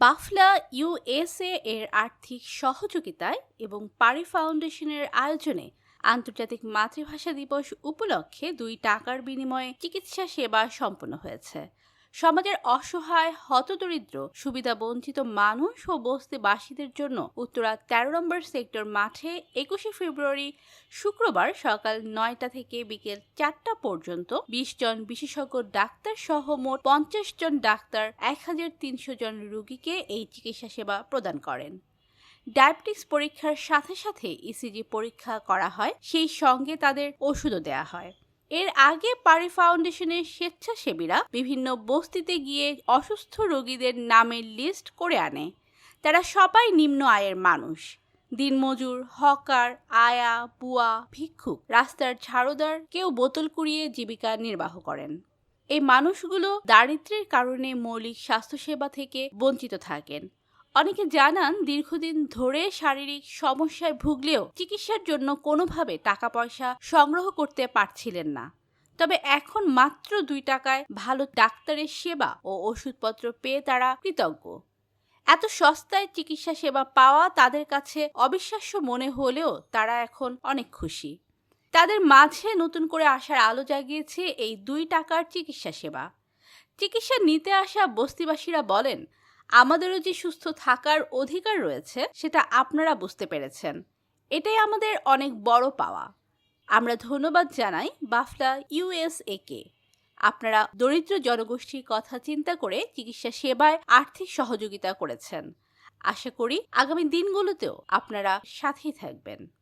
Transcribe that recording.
Bafla USA এর আর্থিক সহযোগিতায় এবং পারি ফাউন্ডেশনের আয়োজনে আন্তর্জাতিক মাতৃভাষা দিবস উপলক্ষে দুই টাকার বিনিময়ে চিকিৎসা সেবা সম্পন্ন হয়েছে। সমাজের অসহায়, হতদরিদ্র, সুবিধাবঞ্চিত মানুষ ও বস্তিবাসীদের জন্য উত্তরা তেরো নম্বর সেক্টর মাঠে একুশে ফেব্রুয়ারি শুক্রবার সকাল নয়টা থেকে বিকেল চারটা পর্যন্ত বিশ জন বিশেষজ্ঞ ডাক্তার সহ মোট পঞ্চাশ জন ডাক্তার, এক হাজার তিনশো জন রুগীকে এই চিকিৎসা সেবা প্রদান করেন। ডায়াবেটিস পরীক্ষার সাথে সাথে ইসিজি পরীক্ষা করা হয়, সেই সঙ্গে তাদের ওষুধও দেওয়া হয়। এর আগে পারি ফাউন্ডেশনের স্বেচ্ছাসেবীরা বিভিন্ন বস্তিতে গিয়ে অসুস্থ রোগীদের নামের লিস্ট করে আনে। তারা সবাই নিম্ন আয়ের মানুষ। দিনমজুর, হকার, আয়া, বুয়া, ভিক্ষুক রাস্তার ঝাড়ুদার কেউ বোতল কুড়িয়ে জীবিকা নির্বাহ করেন। এই মানুষগুলো দারিদ্র্যের কারণে মৌলিক স্বাস্থ্যসেবা থেকে বঞ্চিত থাকেন। অনেকে জানান দীর্ঘদিন ধরে শারীরিক সমস্যায় ভুগলেও চিকিৎসার জন্য কোনোভাবে টাকা পয়সা সংগ্রহ করতে পারছিলেন না। তবে এখন মাত্র দুই টাকায় ভালো ডাক্তারের সেবা ও ওষুধপত্র পেয়ে তারা কৃতজ্ঞ। এত সস্তায় চিকিৎসা সেবা পাওয়া তাদের কাছে অবিশ্বাস্য মনে হলেও তারা এখন অনেক খুশি। তাদের মাঝে নতুন করে আসার আলো জাগিয়েছে এই দুই টাকার চিকিৎসা সেবা। চিকিৎসা নিতে আসা বস্তিবাসীরা বলেন আমাদেরও যে সুস্থ থাকার অধিকার রয়েছে, সেটা আপনারা বুঝতে পেরেছেন। এটাই আমাদের অনেক বড় পাওয়া। আমরা ধন্যবাদ জানাই বাফলা ইউএসএ কে। আপনারা দরিদ্র জনগোষ্ঠীর কথা চিন্তা করে চিকিৎসা সেবায় আর্থিক সহযোগিতা করেছেন। আশা করি আগামী দিনগুলোতেও আপনারা সাথেই থাকবেন।